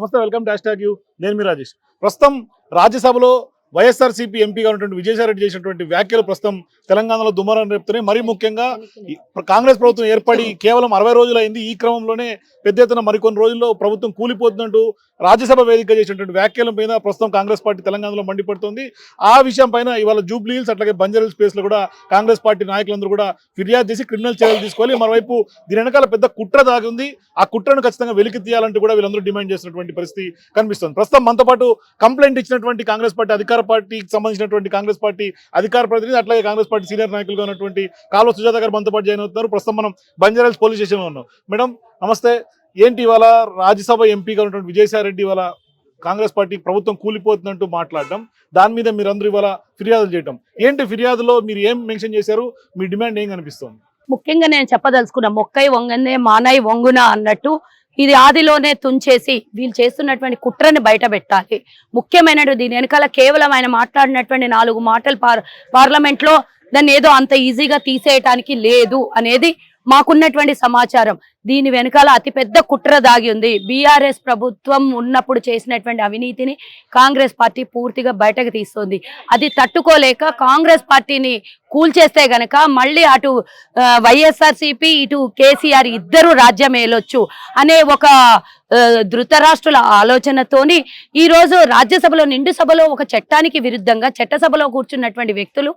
నమస్తే welcome dash hash you. నేను మీ రాజేష్. ప్రస్తుతం రాజ్యసభలో వైఎస్ఆర్సీపీ ఎంపీగా ఉన్నటువంటి విజయసాయిరెడ్డి చేసినటువంటి వ్యాఖ్యలు ప్రస్తుతం తెలంగాణలో దుమారం రేపుతున్నాయి. మరీ ముఖ్యంగా కాంగ్రెస్ ప్రభుత్వం ఏర్పడి కేవలం అరవై రోజులైంది. ఈ క్రమంలోనే పెద్ద ఎత్తున మరికొన్ని రోజుల్లో ప్రభుత్వం కూలిపోతున్నట్టు రాజ్యసభ వేదిక చేసినటువంటి వ్యాఖ్యల మీద ప్రస్తుతం కాంగ్రెస్ పార్టీ తెలంగాణలో మండిపడుతుంది. ఆ విషయం పైన ఇవాళ జూబ్లీ హిల్స్ అట్లాగే బంజారా స్పేస్లో కూడా కాంగ్రెస్ పార్టీ నాయకులందరూ కూడా ఫిర్యాదు చేసి క్రిమినల్ చర్యలు తీసుకోవాలి. మరోవైపు దీని వెనకాల పెద్ద కుట్ర దాగి ఉంది ఆ కుట్రను ఖచ్చితంగా వెలికి తీయాలంటూ కూడా వీళ్ళందరూ డిమాండ్ చేసినటువంటి పరిస్థితి కనిపిస్తుంది. ప్రస్తుతం మనతో పాటు కంప్లైంట్ ఇచ్చినటువంటి కాంగ్రెస్ పార్టీ అధికార పార్టీకి సంబంధించినటువంటి కాంగ్రెస్ పార్టీ అధికార ప్రతినిధి అట్లాగే కాంగ్రెస్ పార్టీ సీనియర్ నాయకులుగా ఉన్నటువంటి కాలువ సుజాత గారు మనతో పాటు జాయిన్ అవుతున్నారు. ప్రస్తుతం మనం బంజారాల్స్ పోలీస్ స్టేషన్లో ఉన్నాం. మేడం నమస్తే. ఏంటి ఇవాళ రాజ్యసభ ఎంపీగా ఉన్నటువంటి విజయసాయి రెడ్డి ఇవాళ కాంగ్రెస్ పార్టీ ప్రభుత్వం కూలిపోతుందంటూ మాట్లాడడం దాని మీద మీరందరూ ఇవాళ ఫిర్యాదులు చేయడం ఏంటి ఫిర్యాదులో మీరు ఏం మెన్షన్ చేశారు? మీ డిమాండ్ ఏం కనిపిస్తుంది? ముఖ్యంగా నేను చెప్పదలుచుకున్న మొక్కై వంగనే మానై వంగున అన్నట్టు ఇది ఆదిలోనే తుంచేసి వీళ్ళు చేస్తున్నటువంటి కుట్రని బయట పెట్టాలి ముఖ్యమైనటువంటి దీని వెనకాల కేవలం ఆయన మాట్లాడినటువంటి నాలుగు మాటలు పార్ పార్లమెంట్లో దాన్ని ఏదో అంత ఈజీగా తీసేయటానికి లేదు అనేది మాకున్నటువంటి సమాచారం. దీని వెనకాల అతిపెద్ద కుట్ర దాగి ఉంది. బీఆర్ఎస్ ప్రభుత్వం ఉన్నప్పుడు చేసినటువంటి అవినీతిని కాంగ్రెస్ పార్టీ పూర్తిగా బయటకు తీస్తుంది. అది తట్టుకోలేక కాంగ్రెస్ పార్టీని కూల్చేస్తే గనక మళ్ళీ అటు వైఎస్ఆర్సిపి ఇటు కేసీఆర్ ఇద్దరు రాజ్యమేలొచ్చు అనే ఒక ఆ, ధృతరాష్ట్రుల ఆలోచనతోని ఈ రోజు రాజ్యసభలో నిండు సభలో ఒక చట్టానికి విరుద్ధంగా చట్టసభలో కూర్చున్నటువంటి వ్యక్తులు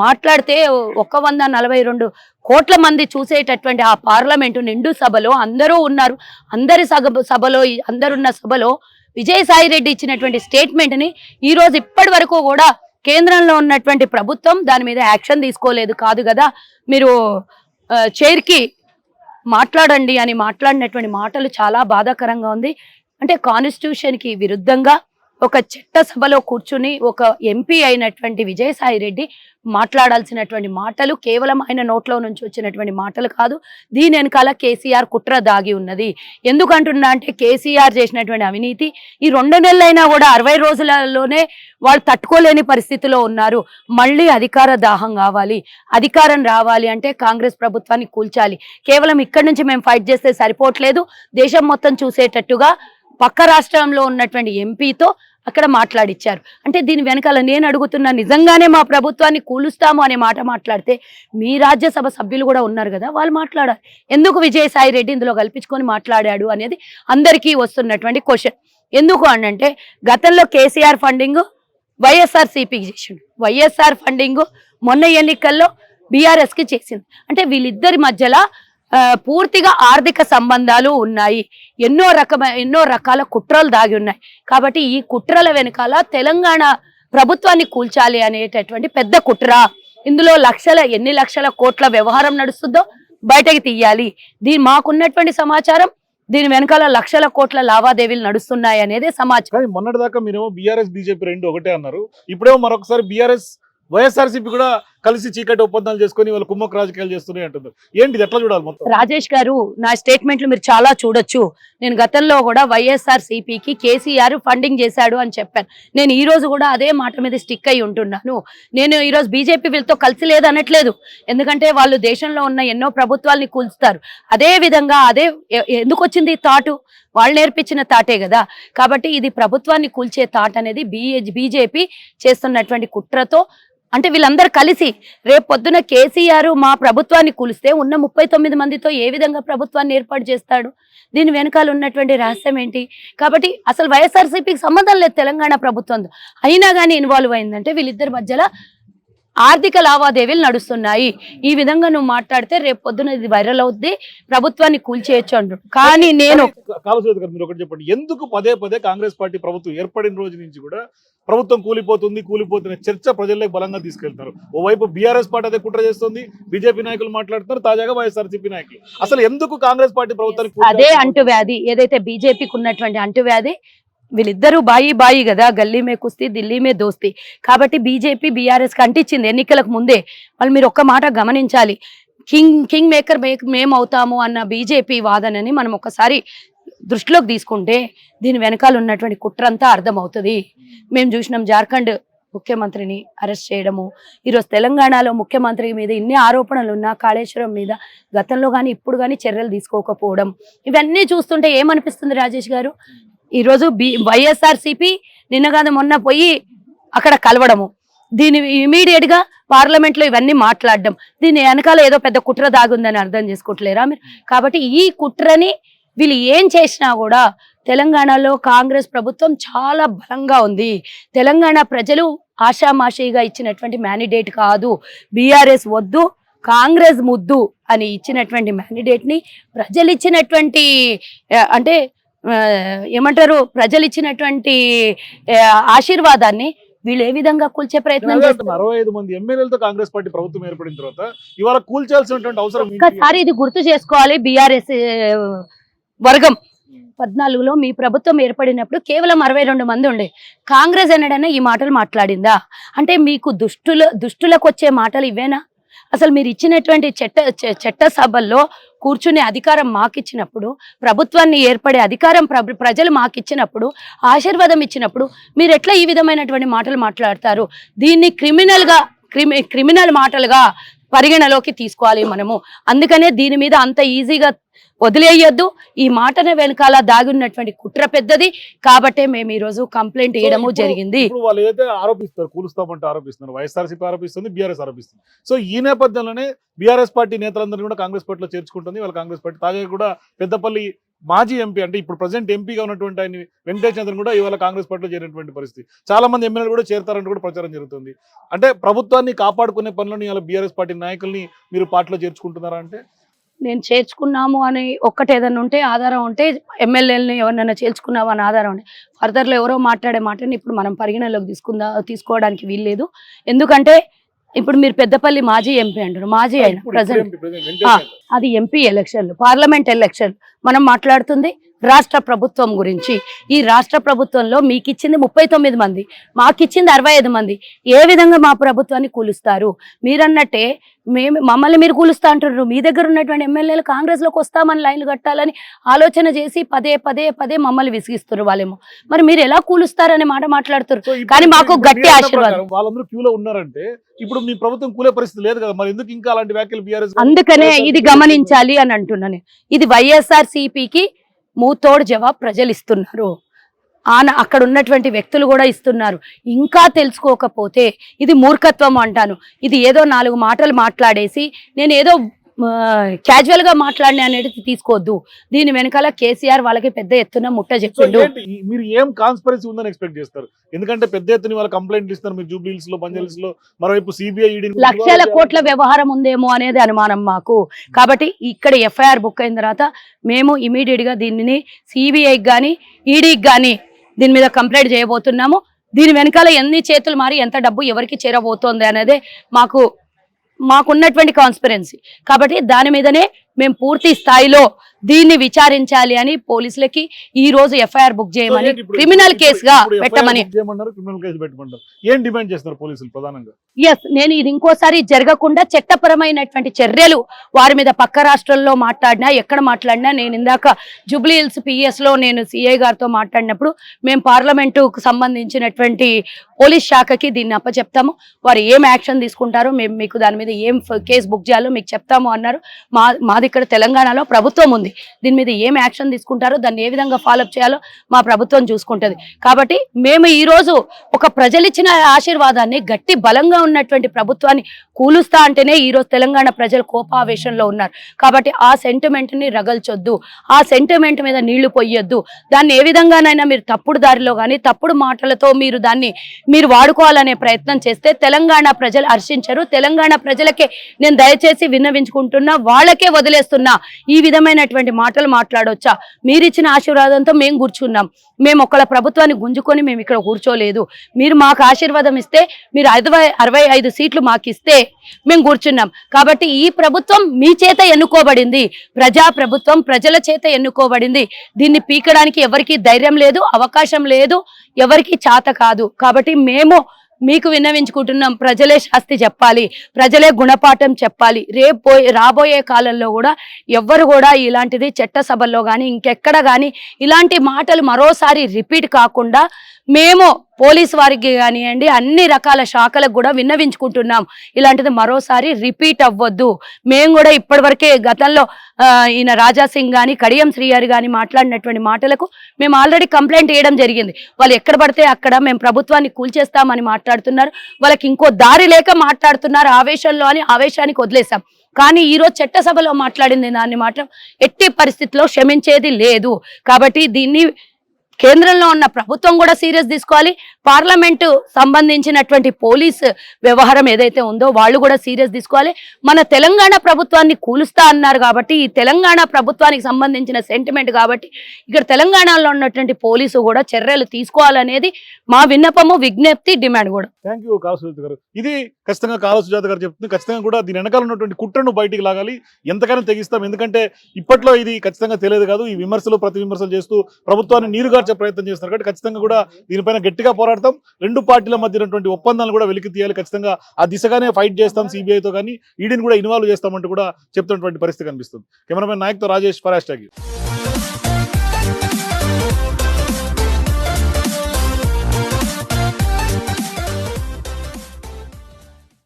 మాట్లాడితే ఒక వంద నలభై రెండు కోట్ల మంది చూసేటటువంటి ఆ పార్లమెంటు నిండు సభలో అందరూ ఉన్నారు. అందరి సభలో అందరున్న సభలో విజయసాయి రెడ్డి ఇచ్చినటువంటి స్టేట్మెంట్ని ఈరోజు ఈ రోజు ఇప్పటి వరకు కూడా కేంద్రంలో ఉన్నటువంటి ప్రభుత్వం దాని మీద యాక్షన్ తీసుకోలేదు కాదు కదా. మీరు చైర్కి మాట్లాడండి అని మాట్లాడినటువంటి మాటలు చాలా బాధాకరంగా ఉంది. అంటే కాన్స్టిట్యూషన్కి విరుద్ధంగా ఒక చట్ట సభలో కూర్చుని ఒక ఎంపీ అయినటువంటి విజయసాయి రెడ్డి మాట్లాడాల్సినటువంటి మాటలు కేవలం ఆయన నోట్లో నుంచి వచ్చినటువంటి మాటలు కాదు దీని వెనకాల కేసీఆర్ కుట్ర దాగి ఉన్నది. ఎందుకంటున్నా అంటే కేసీఆర్ చేసినటువంటి అవినీతి ఈ రెండు నెలలైనా కూడా అరవై రోజులలోనే వాళ్ళు తట్టుకోలేని పరిస్థితిలో ఉన్నారు. మళ్ళీ అధికార దాహం కావాలి. అధికారం రావాలి అంటే కాంగ్రెస్ ప్రభుత్వాన్ని కూల్చాలి. కేవలం ఇక్కడి నుంచి మేము ఫైట్ చేస్తే సరిపోవట్లేదు. దేశం మొత్తం చూసేటట్టుగా పక్క రాష్ట్రంలో ఉన్నటువంటి ఎంపీతో అక్కడ మాట్లాడిచ్చారు. అంటే దీని వెనకాల నేను అడుగుతున్నా నిజంగానే మా ప్రభుత్వాన్ని కూలుస్తాము అనే మాట మాట్లాడితే మీ రాజ్యసభ సభ్యులు కూడా ఉన్నారు కదా వాళ్ళు మాట్లాడారు. ఎందుకు విజయసాయి రెడ్డి ఇందులో కల్పించుకొని మాట్లాడాడు అనేది అందరికీ వస్తున్నటువంటి క్వశ్చన్. ఎందుకు అనంటే గతంలో కేసీఆర్ ఫండింగ్ వైఎస్ఆర్ సిపికి చేసిండు. వైఎస్ఆర్ ఫండింగ్ మొన్న ఎన్నికల్లో బీఆర్ఎస్కి చేసింది అంటే వీళ్ళిద్దరి మధ్యలో పూర్తిగా ఆర్థిక సంబంధాలు ఉన్నాయి. ఎన్నో రకమైన ఎన్నో రకాల కుట్రలు దాగి ఉన్నాయి. కాబట్టి ఈ కుట్రల వెనకాల తెలంగాణ ప్రభుత్వాన్ని కూల్చాలి అనేటటువంటి పెద్ద కుట్ర. ఇందులో లక్షల ఎన్ని లక్షల కోట్ల వ్యవహారం నడుస్తుందో బయటకి తీయాలి. దీని మాకున్నటువంటి సమాచారం దీని వెనకాల లక్షల కోట్ల లావాదేవీలు నడుస్తున్నాయి అనేది సమాచారం. మొన్నటిదాకా మీరేమో బీఆర్ఎస్ బీజేపీ రెండు ఒకటే అన్నారు. ఇప్పుడేమో మరొకసారి బీఆర్ఎస్ వైఎస్ఆర్సీపీ కూడా కలిసి చీకటి ఒప్పందాలు చేసుకొని వాళ్ళు కుమ్మక్క రాజకీయాలు చేస్తున్నాయి అంటున్నారు. ఏంటి ఎట్లా చూడాలి మొత్తం? రాజేష్ గారు నా స్టేట్మెంట్లు మీరు చాలా చూడొచ్చు. నేను గతంలో కూడా వైఎస్ఆర్ సిపికి కేసీఆర్ ఫండింగ్ చేశాడు అని చెప్పాను. నేను ఈ రోజు కూడా అదే మాట మీద స్టిక్ అయి ఉంటున్నాను. నేను ఈ రోజు బీజేపీ వీళ్ళతో కలిసి లేదు అనట్లేదు ఎందుకంటే వాళ్ళు దేశంలో ఉన్న ఎన్నో ప్రభుత్వాల్ని కూల్స్తారు అదే విధంగా అదే ఎందుకు వచ్చింది ఈ తాటు వాళ్ళు నేర్పించిన తాటే కదా. కాబట్టి ఇది ప్రభుత్వాన్ని కూల్చే తాట అనేది బీజేపీ చేస్తున్నటువంటి కుట్రతో అంటే వీళ్ళందరూ కలిసి రేపు పొద్దున కేసీఆర్ మా ప్రభుత్వాన్ని కూలిస్తే ఉన్న ముప్పై తొమ్మిది మందితో ఏ విధంగా ప్రభుత్వాన్ని ఏర్పాటు చేస్తాడు? దీని వెనకాల ఉన్నటువంటి రహస్యం ఏంటి? కాబట్టి అసలు వైఎస్ఆర్సీపీకి సంబంధం లేదు తెలంగాణ ప్రభుత్వంతో అయినా కానీ ఇన్వాల్వ్ అయిందంటే వీళ్ళిద్దరి మధ్యలో ఆర్థిక లావాదేవీలు నడుస్తున్నాయి. ఈ విధంగా నువ్వు మాట్లాడితే రేపు పొద్దున ఇది వైరల్ అవుద్ది. ప్రభుత్వాన్ని కూల్చేయచ్చు అంటు కానీ నేను మీరు ఒకటి చెప్పండి. ఎందుకు పదే పదే కాంగ్రెస్ పార్టీ ప్రభుత్వం ఏర్పడిన రోజు నుంచి కూడా ప్రభుత్వం కూలిపోతుంది కూలిపోతున్న చర్చ ప్రజల్లోకి బలంగా తీసుకెళ్తారు. ఓవైపు బీఆర్ఎస్ పార్టీ అదే కుట్ర చేస్తుంది బీజేపీ నాయకులు మాట్లాడుతున్నారు తాజాగా వైఎస్ఆర్సీపీ నాయకులు. అసలు ఎందుకు కాంగ్రెస్ పార్టీ ప్రభుత్వానికి అదే అంటువ్యాధి. ఏదైతే బీజేపీకి ఉన్నటువంటి అంటువ్యాధి వీళ్ళిద్దరూ బాయి బాయి కదా గల్లీ మే కుస్తీ ఢిల్లీ మే దోస్తీ. కాబట్టి బీజేపీ బీఆర్ఎస్ కంటించింది ఎన్నికలకు ముందే. వాళ్ళు మీరు ఒక్క మాట గమనించాలి. కింగ్ కింగ్ మేకర్ మేక్ మేము అవుతాము అన్న బీజేపీ వాదనని మనం ఒకసారి దృష్టిలోకి తీసుకుంటే దీని వెనకాల ఉన్నటువంటి కుట్రంతా అర్థమవుతుంది. మేము చూసినాం జార్ఖండ్ ముఖ్యమంత్రిని అరెస్ట్ చేయడము. ఈరోజు తెలంగాణలో ముఖ్యమంత్రి మీద ఇన్ని ఆరోపణలు ఉన్నా కాళేశ్వరం మీద గతంలో కానీ ఇప్పుడు కానీ చర్యలు తీసుకోకపోవడం. ఇవన్నీ చూస్తుంటే ఏమనిపిస్తుంది రాజేష్ గారు? ఈరోజు బి వైఎస్ఆర్సిపి నిన్న కాదు మొన్న పోయి అక్కడ కలవడము. దీని ఇమీడియట్గా పార్లమెంట్లో ఇవన్నీ మాట్లాడడం. దీని వెనకాల ఏదో పెద్ద కుట్ర దాగుందని అర్థం చేసుకోవట్లేరా మీరు? కాబట్టి ఈ కుట్రని వీళ్ళు ఏం చేసినా కూడా తెలంగాణలో కాంగ్రెస్ ప్రభుత్వం చాలా బలంగా ఉంది. తెలంగాణ ప్రజలు ఆషామాషిగా ఇచ్చినటువంటి మ్యాండిడేట్ కాదు. బీఆర్ఎస్ వద్దు కాంగ్రెస్ ముద్దు అని ఇచ్చినటువంటి మ్యాండిడేట్ని ప్రజలు ఇచ్చినటువంటి అంటే ఏమంటారు? ప్రజలు ఇచ్చినటువంటి ఆశీర్వాదాన్ని వీళ్ళు ఏ విధంగా కూల్చే ప్రయత్నం చేస్తారు? అరవై ఐదు మంది ఎమ్మెల్యేలతో కాంగ్రెస్ పార్టీ ప్రభుత్వం ఏర్పడిన తర్వాత ఇవాళ కూల్చాల్సినటువంటి అవసరం ఏంటి? ఒక్కసారి ఇది గుర్తు చేసుకోవాలి. బీఆర్ఎస్ వర్గం పద్నాలుగులో మీ ప్రభుత్వం ఏర్పడినప్పుడు కేవలం అరవై రెండు మంది ఉండే. కాంగ్రెస్ ఎన్నడైనా ఈ మాటలు మాట్లాడిందా? అంటే మీకు దుష్టుల దుష్టులకు వచ్చే మాటలు ఇవేనా? అసలు మీరు ఇచ్చినటువంటి చట్ట చట్ట సభల్లో కూర్చునే అధికారం మాకిచ్చినప్పుడు ప్రభుత్వాన్ని ఏర్పడే అధికారం ప్ర- ప్రజలు మాకిచ్చినప్పుడు ఆశీర్వాదం ఇచ్చినప్పుడు మీరు ఎట్లా ఈ విధమైనటువంటి మాటలు మాట్లాడతారు? దీన్ని క్రిమినల్గా క్రిమి క్రిమినల్ మాటలుగా పరిగణలోకి తీసుకోవాలి మనము. అందుకనే దీని మీద అంత ఈజీగా వదిలేయొద్దు. ఈ మాటన వెనకాల దాగున్నటువంటి కుట్ర పెద్దది. కాబట్టే మేము ఈ రోజు కంప్లైంట్ ఇప్పుడు- జరిగింది. వాళ్ళు ఏదైతే ఆరోపిస్తారు కూలుస్తామంటే ఆరోపిస్తున్నారు వైఎస్ఆర్సీపీ ఆరోపిస్తుంది బీఆర్ఎస్ ఆరోపిస్తుంది. సో ఈ నేపథ్యంలోనే బీఆర్ఎస్ పార్టీ నేతలందరినీ కూడా కాంగ్రెస్ పార్టీలో చేర్చుకుంటుంది. వాళ్ళ కాంగ్రెస్ పార్టీ తాజాగా కూడా పెద్దపల్లి మాజీ ఎంపీ అంటే ఇప్పుడు ప్రజెంట్ ఎంపీగా ఉన్నటువంటి ఆయన వెంకటేష్ చంద్రన్ కూడా ఇవాళ కాంగ్రెస్ పార్టీలో చేరినటువంటి పరిస్థితి. చాలా మంది ఎమ్మెల్యేలు కూడా చేరతారంటూ కూడా ప్రచారం జరుగుతుంది. అంటే ప్రభుత్వాన్ని కాపాడుకునే పనులను ఇలా బీఆర్ఎస్ పార్టీ నాయకుల్ని మీరు పార్టీలో చేర్చుకుంటున్నారా అంటే నేను చేర్చుకున్నాము అని ఒక్కటి ఏదైనా ఉంటే ఆధారం ఉంటే ఎమ్మెల్యేలని ఎవరినైనా చేర్చుకున్నాము అని ఆధారం ఉంటే ఫర్దర్లో ఎవరో మాట్లాడే మాటని ఇప్పుడు మనం పరిగణలోకి తీసుకుందా తీసుకోవడానికి వీల్లేదు ఎందుకంటే ఇప్పుడు మీరు పెద్దపల్లి మాజీ ఎంపీ అంటారు మాజీ అయిన ప్రజెంట్. అది ఎంపీ ఎలక్షన్లు పార్లమెంట్ ఎలక్షన్ మనం మాట్లాడుతుంది రాష్ట్ర ప్రభుత్వం గురించి. ఈ రాష్ట్ర ప్రభుత్వంలో మీకు ఇచ్చింది ముప్పై తొమ్మిది మంది మాకిచ్చింది అరవై ఐదు మంది. ఏ విధంగా మా ప్రభుత్వాన్ని కూలుస్తారు? మీరన్నట్టే మేము మమ్మల్ని మీరు కూలుస్తా అంటున్నారు. మీ దగ్గర ఉన్నటువంటి ఎమ్మెల్యేలు కాంగ్రెస్లోకి వస్తామని లైన్లు కట్టాలని ఆలోచన చేసి పదే పదే పదే మమ్మల్ని విసిగిస్తారు వాళ్ళేమో. మరి మీరు ఎలా కూలుస్తారనే మాట ఇప్పుడు కానీ మాకు గట్టి ఆశీర్వాదం. వాళ్ళందరూ క్యూలో ఉన్నారంటే ఇప్పుడు మీ ప్రభుత్వం కూలే పరిస్థితి లేదు కదా. మరి ఎందుకు ఇంకా అలాంటి వ్యాఖ్యలు అందుకనే ఇది గమనించాలి అని అంటున్నాను ఇది వైఎస్ఆర్ సిపికి మూతోడు జవాబు ప్రజలు ఇస్తున్నారు ఆన అక్కడ ఉన్నటువంటి వ్యక్తులు కూడా ఇస్తున్నారు. ఇంకా తెలుసుకోకపోతే ఇది మూర్ఖత్వం అంటాను. ఇది ఏదో నాలుగు మాటలు మాట్లాడేసి నేను ఏదో క్యాజువల్గా మాట్లాడిన అనేది తీసుకోవద్దు. దీని వెనకాల కేసీఆర్ వాళ్ళకి పెద్ద ఎత్తున ముట్ట చెప్పిండు. మీరు ఏం కాన్స్పరెన్సీ ఉందని ఎక్స్పెక్ట్ చేస్తారు? ఎందుకంటే పెద్ద ఎత్తున వాళ్ళ కంప్లైంట్ ఇస్తారు మీరు జూబ్లీ హిల్స్లో బంజారా లో మరోవైపు సిబిఐ లక్షల కోట్ల వ్యవహారం ఉందేమో అనేది అనుమానం మాకు. కాబట్టి ఇక్కడ ఎఫ్ఐఆర్ బుక్ అయిన తర్వాత మేము ఇమీడియట్గా దీనిని సిబిఐకి కానీ ఈడీకి కానీ దీని మీద కంప్లైంట్ చేయబోతున్నాము. దీని వెనకాల ఎన్ని చేతులు మారి ఎంత డబ్బు ఎవరికి చేరబోతోంది అనేది మాకు మాకున్నటువంటి కాన్స్పిరెన్సీ కాబట్టి దాని మీదనే మేము పూర్తి స్థాయిలో దీన్ని విచారించాలి అని పోలీసులకి ఈ రోజు ఎఫ్ఐఆర్ బుక్ చేయమని క్రిమినల్ కేసుగా పెట్టమని ఎస్ నేను ఇది ఇంకోసారి జరగకుండా చట్టపరమైనటువంటి చర్యలు వారి మీద పక్క రాష్ట్రాల్లో మాట్లాడినా ఎక్కడ మాట్లాడినా నేను ఇందాక జూబ్లీ హిల్స్ పిఎస్లో నేను సిఐ గారితో మాట్లాడినప్పుడు మేము పార్లమెంటుకు సంబంధించినటువంటి పోలీస్ శాఖకి దీన్ని అప్పచెప్తాము. వారు ఏం యాక్షన్ తీసుకుంటారో మేము మీకు దాని మీద ఏం కేసు బుక్ చేయాలో మీకు చెప్తాము అన్నారు. మా మాది ఇక్కడ తెలంగాణలో ప్రభుత్వం ఉంది. దీని మీద ఏం యాక్షన్ తీసుకుంటారో దాన్ని ఏ విధంగా ఫాలోఅప్ చేయాలో మా ప్రభుత్వం చూసుకుంటుంది. కాబట్టి మేము ఈ రోజు ఒక ప్రజలిచ్చిన ఆశీర్వాదాన్ని గట్టి బలంగా ఉన్నటువంటి ప్రభుత్వాన్ని కూలుస్తా అంటేనే ఈ రోజు తెలంగాణ ప్రజలు కోపావేశంలో ఉన్నారు. కాబట్టి ఆ సెంటిమెంట్ని రగల్చొద్దు. ఆ సెంటిమెంట్ మీద నీళ్ళు పొయ్యొద్దు. దాన్ని ఏ విధంగానైనా మీరు తప్పుడు దారిలో కానీ తప్పుడు మాటలతో మీరు దాన్ని మీరు వాడుకోవాలనే ప్రయత్నం చేస్తే తెలంగాణ ప్రజలు హర్షించరు. తెలంగాణ ప్రజలకే నేను దయచేసి విన్నవించుకుంటున్నా వాళ్ళకే వదిలి వదిలేస్తున్నా. ఈ విధమైనటువంటి మాటలు మాట్లాడొచ్చా? మీరిచ్చిన ఆశీర్వాదంతో మేము కూర్చున్నాం. మేము ఒకళ్ళ ప్రభుత్వాన్ని గుంజుకొని మేము ఇక్కడ కూర్చోలేదు. మీరు మాకు ఆశీర్వాదం ఇస్తే మీరు అరవై అరవై ఐదు సీట్లు మాకు ఇస్తే మేము కూర్చున్నాం. కాబట్టి ఈ ప్రభుత్వం మీ చేత ఎన్నుకోబడింది. ప్రజా ప్రభుత్వం ప్రజల చేత ఎన్నుకోబడింది. దీన్ని పీకడానికి ఎవరికి ధైర్యం లేదు అవకాశం లేదు ఎవరికి చాత కాదు. కాబట్టి మేము మీకు విన్నవించుకుంటున్నాం. ప్రజలే శాస్తి చెప్పాలి. ప్రజలే గుణపాఠం చెప్పాలి. రేపు రాబోయే కాలంలో కూడా ఎవ్వరు కూడా ఇలాంటిది చట్టసభల్లో కానీ ఇంకెక్కడ కానీ ఇలాంటి మాటలు మరోసారి రిపీట్ కాకుండా మేము పోలీస్ వారికి కానివ్వండి అన్ని రకాల శాఖలకు కూడా విన్నవించుకుంటున్నాం. ఇలాంటిది మరోసారి రిపీట్ అవ్వద్దు. మేము కూడా ఇప్పటివరకే గతంలో ఈయన రాజాసింగ్ కానీ కడియం శ్రీ కానీ మాట్లాడినటువంటి మాటలకు మేము ఆల్రెడీ కంప్లైంట్ చేయడం జరిగింది. వాళ్ళు ఎక్కడ పడితే అక్కడ మేము ప్రభుత్వాన్ని కూల్చేస్తామని మాట్లాడుతున్నారు. వాళ్ళకి ఇంకో దారి లేక మాట్లాడుతున్నారు ఆవేశంలో అని ఆవేశానికి వదిలేసాం కానీ ఈరోజు చట్టసభలో మాట్లాడింది దాన్ని మాత్రం ఎట్టి పరిస్థితిలో క్షమించేది లేదు. కాబట్టి దీన్ని కేంద్రంలో ఉన్న ప్రభుత్వం కూడా సీరియస్ తీసుకోవాలి. పార్లమెంటు సంబంధించినటువంటి పోలీస్ వ్యవహారం ఏదైతే ఉందో వాళ్ళు కూడా సీరియస్ తీసుకోవాలి. మన తెలంగాణ ప్రభుత్వాన్ని కూలుస్తా అన్నారు కాబట్టి ఈ తెలంగాణ ప్రభుత్వానికి సంబంధించిన సెంటిమెంట్ కాబట్టి ఇక్కడ తెలంగాణలో ఉన్నటువంటి పోలీసు కూడా చర్యలు తీసుకోవాలనేది మా విన్నపము విజ్ఞప్తి డిమాండ్ కూడా. థ్యాంక్ యూ గారు. ఇది ఖచ్చితంగా కాల సుజాత గారు చెప్తుంది. ఖచ్చితంగా కూడా దీని వెనకాల ఉన్నటువంటి కుట్రను బయటికి లాగాలి. ఎంతకైనా తెగిస్తాం. ఎందుకంటే ఇప్పట్లో ఇది ఖచ్చితంగా తెలియదు కాదు. ఈ విమర్శలు ప్రతి విమర్శలు చేస్తూ ప్రభుత్వాన్ని నీరుగార్చే ప్రయత్నం చేస్తున్నారు కాబట్టి ఖచ్చితంగా కూడా దీనిపైన గట్టిగా పోరాడతాం. రెండు పార్టీల మధ్య ఉన్నటువంటి ఒప్పందాలను కూడా వెలికి తీయాలి. ఖచ్చితంగా ఆ దిశగానే ఫైట్ చేస్తాం సిబిఐతో కానీ ఈడీని కూడా ఇన్వాల్వ్ చేస్తామంటూ కూడా చెప్తున్నటువంటి పరిస్థితి కనిపిస్తుంది. కెమెరామెన్ నాయక్తో రాజేష్ ఫరాస్టాగి